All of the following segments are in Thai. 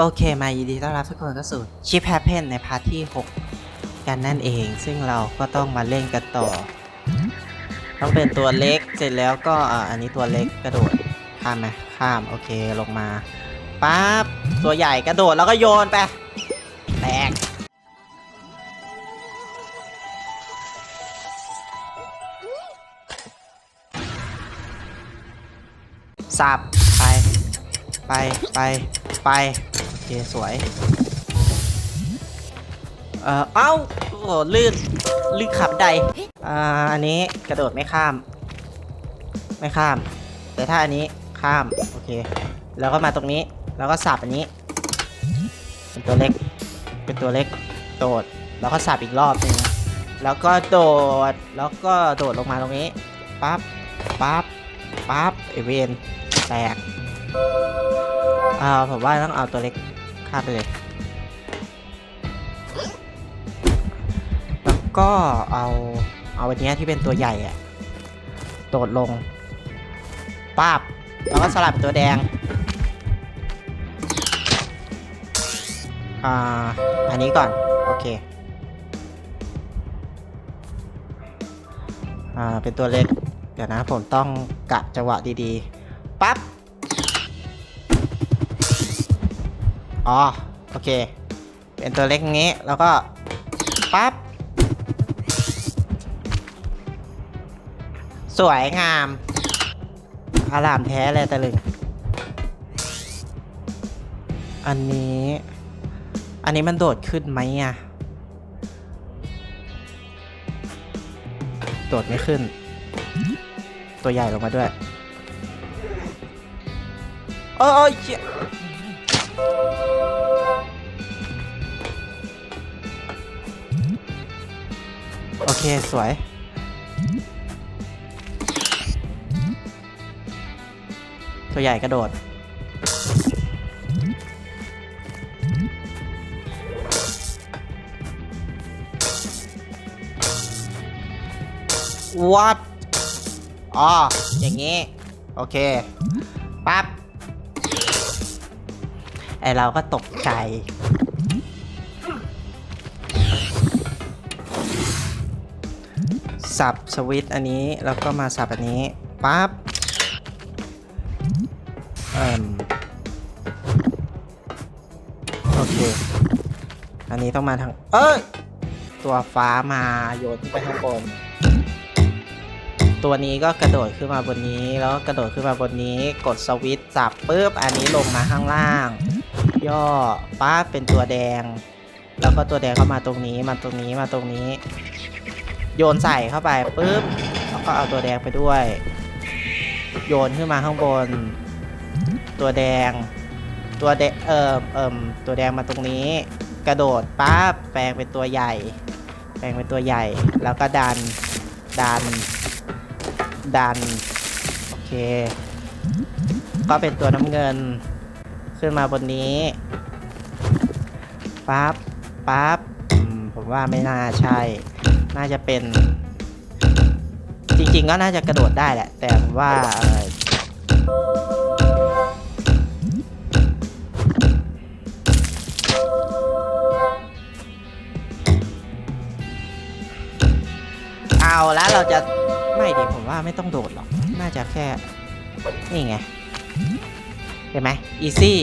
โอเคมายินดีต้อนรับทุกคนเข้าสู่ชิปแฮปเพนในพาร์ทที่ 6 กันนั่นเอง ซึ่งเราก็ต้องมาเล่นกันต่อ ต้องเป็นตัวเล็กเสร็จแล้วก็อ่าอันนี้ตัวเล็กกระโดดข้ามไหมข้ามโอเคลงมาปั๊บตัวใหญ่กระโดดแล้วก็โยนไปแตกสับไป ไป ไป ไป เคสวย เอ่อ เอ้าโอ้โหลื่น ลื่นขับใด อ่า อันนี้กระโดดไม่ข้าม ไม่ข้าม แต่ถ้าอันนี้ข้าม โอเค แล้วก็มาตรงนี้ แล้วก็สับอันนี้ เป็นตัวเล็ก เป็นตัวเล็ก โดด แล้วก็สับอีกรอบหนึงแล้วก็โดด แล้วก็โดดลงมาตรงนี้ ปั๊บ ปั๊บ ปั๊บเอเวนแตกอ่าผมว่าต้องเอาตัวเล็ก ข้าไปเลย แล้วก็เอาเอาอันนี้ที่เป็นตัวใหญ่อะโดดลงป้าบแล้วก็สลับตัวแดง อ่า อันนี้ก่อน โอเค อ่า เป็นตัวเล็ก เดี๋ยวนะผมต้องกะจังหวะดีๆ ปั๊บ อ๋อ โอเค เป็นตัวเล็กงี้ แล้วก็ปั๊บ สวยงาม อารามแท้เลยตะลึง อันนี้ อันนี้มันโดดขึ้นไหมอะ โดดไม่ขึ้น ตัวใหญ่ลงมาด้วยโอ้ยเชี่ย โอเค สวย ตัวใหญ่กระโดด วัดอ๋อ อย่างงี้ โอเค ปั๊บ ไอเราก็ตกใจ สับสวิตช์อันนี้แล้วก็มาสับอันนี้ปั๊บเอ่มโอเค อันนี้ต้องมาทาง เอ้ย ตัวฟ้ามาโยนไปข้างบน ตัวนี้ก็กระโดดขึ้นมาบนนี้ แล้วก็กระโดดขึ้นมาบนนี้ กดสวิตช์สับปุ๊บ อันนี้ลงมาข้างล่าง ย่อป้าบเป็นตัวแดง แล้วก็ตัวแดงเข้ามาตรงนี้ มาตรงนี้ มาตรงนี้ โยนใส่เข้าไปปุ๊บแล้วก็เอาตัวแดงไปด้วย โยนขึ้นมาข้างบน ตัวแดง ตัวแดงเอ่อเอ่มตัวแดงมาตรงนี้ กระโดดปั๊บแปลงเป็นตัวใหญ่ แปลงเป็นตัวใหญ่ แล้วก็ดันดัน ดัน โอเค ก็เป็นตัวน้ำเงิน ขึ้นมาบนนี้ปั๊บปั๊บผมว่าไม่น่าใช่ น่าจะเป็น จริงๆก็น่าจะกระโดดได้แหละ แต่ผมว่าเอาแล้วเราจะไม่ดิผมว่าไม่ต้องโดดหรอก น่าจะแค่ นี่ไง เห็นไหมอีซี่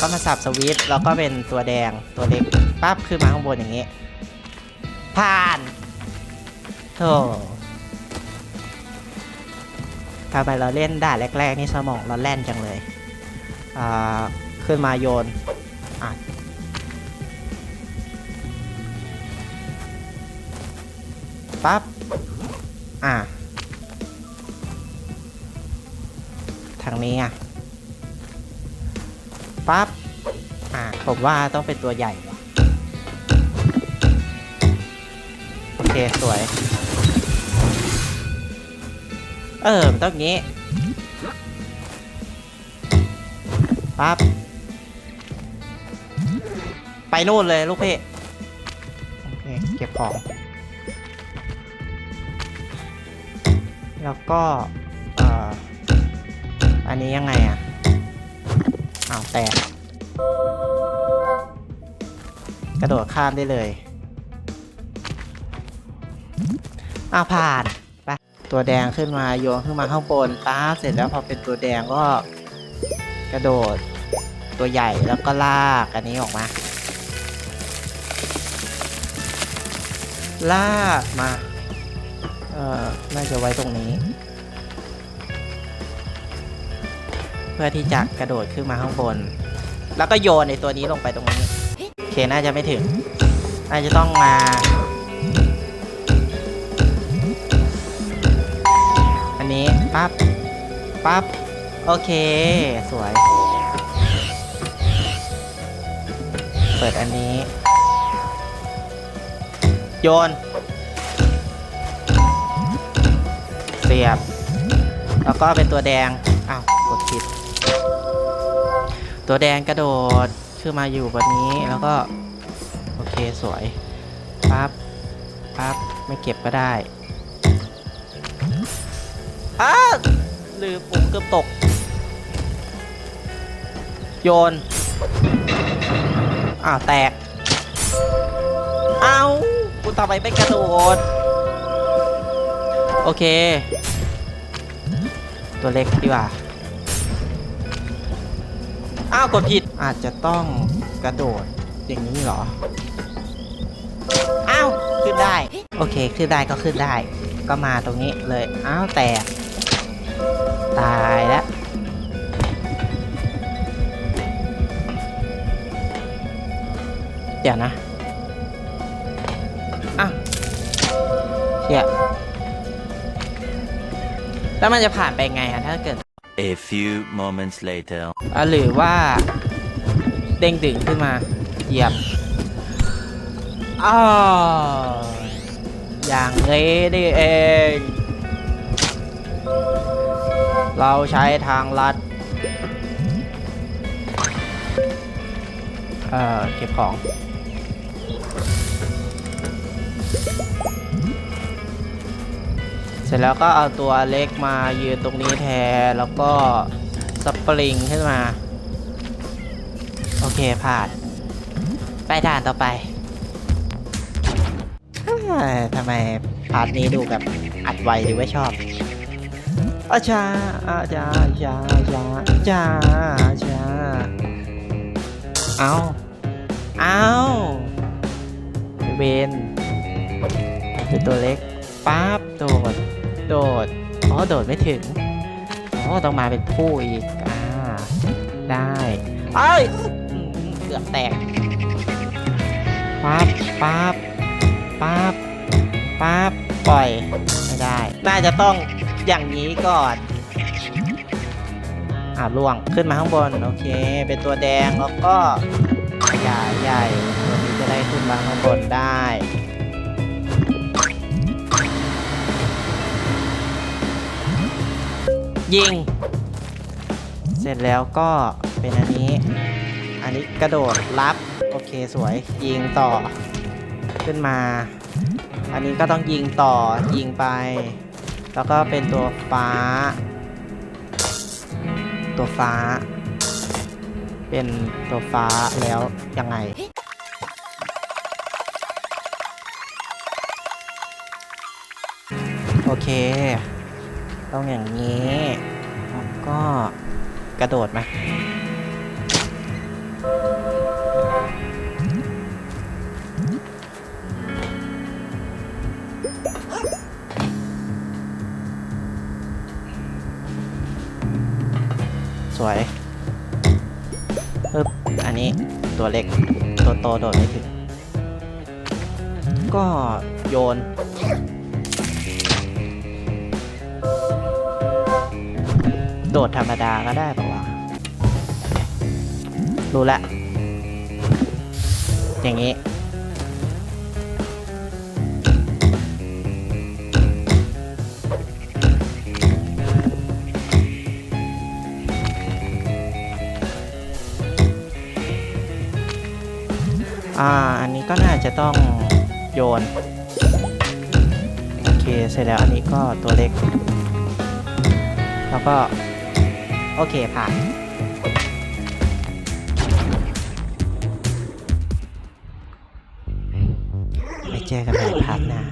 ก็มาสับสวิตช์แล้วก็เป็นตัวแดงตัวเล็กปั๊บขึ้นมาข้างบนอย่างนี้ ผ่านโธ่ทำไมเราเล่นด่านแรก ๆ นี่สมองเราแล่นจังเลย อ่า ขึ้นมาโยนอะปั๊บ อะ ทางนี้อะ ปั๊บ อะ ผมว่าต้องเป็นตัวใหญ่ สวย เออต้องงี้ปั๊บไปนู่นเลยลูกเพ่โอเค เก็บของ แล้วก็เอ่ออันนี้ยังไงอะอ้าวแตกกระโดดข้ามได้เลย อ้าวผ่านไปตัวแดงขึ้นมาโยนขึ้นมาข้างบนป้าเสร็จแล้วพอเป็นตัวแดงก็กระโดดตัวใหญ่แล้วก็ลากอันนี้ออกมา ลากมา เอ่อ น่าจะไว้ตรงนี้ เพื่อที่จะกระโดดขึ้นมาข้างบน แล้วก็โยนในตัวนี้ลงไปตรงนี้ โอเค น่าจะไม่ถึง น่าจะต้องมา ปั๊บ ปั๊บ โอเค สวย เปิดอันนี้ โยน เสียบ แล้วก็เป็นตัวแดง อ้าว กดผิด ตัวแดงกระโดดขึ้นมาอยู่บนนี้ แล้วก็ โอเค สวย ปั๊บ ปั๊บ ไม่เก็บก็ได้ อ้าวลืมปุ่มเกือบตก โยน อ้าวแตก เอาคุณทำไมไม่กระโดด โอเค ตัวเล็กดีกว่า อ้าว กดผิด อาจจะต้องกระโดดอย่างนี้เหรอ อ้าว ขึ้นได้ โอเค ขึ้นได้ก็ขึ้นได้ ก็มาตรงนี้เลย อ้าว แตก ตายแล้วเดี๋ยวนะอ้าวเชี่ยแล้วมันจะผ่านไปไงอะถ้าเกิด A few moments later. อะหรือว่า เด้งดึงขึ้นมาเหยียบอ้าวอย่างนี้นี่เอง เราใช้ทางลัด เอ่อ เก็บของ เสร็จแล้วก็เอาตัวเล็กมายืนตรงนี้แทน แล้วก็สปริงขึ้นมา โอเค ผ่าน ไปด่านต่อไปทำไมพาร์ทนี้ดูแบบอัดไวหรือว่าชอบ อาจาอาจาอาจาอาจาอาจาอาจาเอาเอาเวนเป็นตัวเล็กปั๊บโดด โดด อ๋อ โดดไม่ถึง อ๋อ ต้องมาเป็นผู้อีก อ่า ได้เอ้ยเกือบแตกปั๊บปั๊บปั๊บปั๊บปล่อย ไม่ได้ น่าจะต้องอย่างนี้ก่อน อ่าล่วงขึ้นมาข้างบน โอเค เป็นตัวแดงแล้วก็ใหญ่ใหญ่ตัวนี้จะได้ขึ้นมาข้างบนได้ยิง เสร็จแล้วก็เป็นอันนี้ อันนี้กระโดดรับ โอเคสวย ยิงต่อ ขึ้นมา อันนี้ก็ต้องยิงต่อยิงไป แล้วก็เป็นตัวฟ้า ตัวฟ้า เป็นตัวฟ้าแล้วยังไง โอเค ต้องอย่างนี้แล้วก็กระโดดไหม สวยปึ๊บอันนี้ตัวเล็ก ตัวโตโดดไม่ถึง ก็โยน โดดธรรมดาก็ได้ปะวะรู้ละ อย่างนี้ อ่าอันนี้ก็น่าจะต้องโยน โอเค เสร็จแล้วอันนี้ก็ตัวเล็ก แล้วก็ โอเค ผ่านเจอกันใหม่พาร์ทหน้า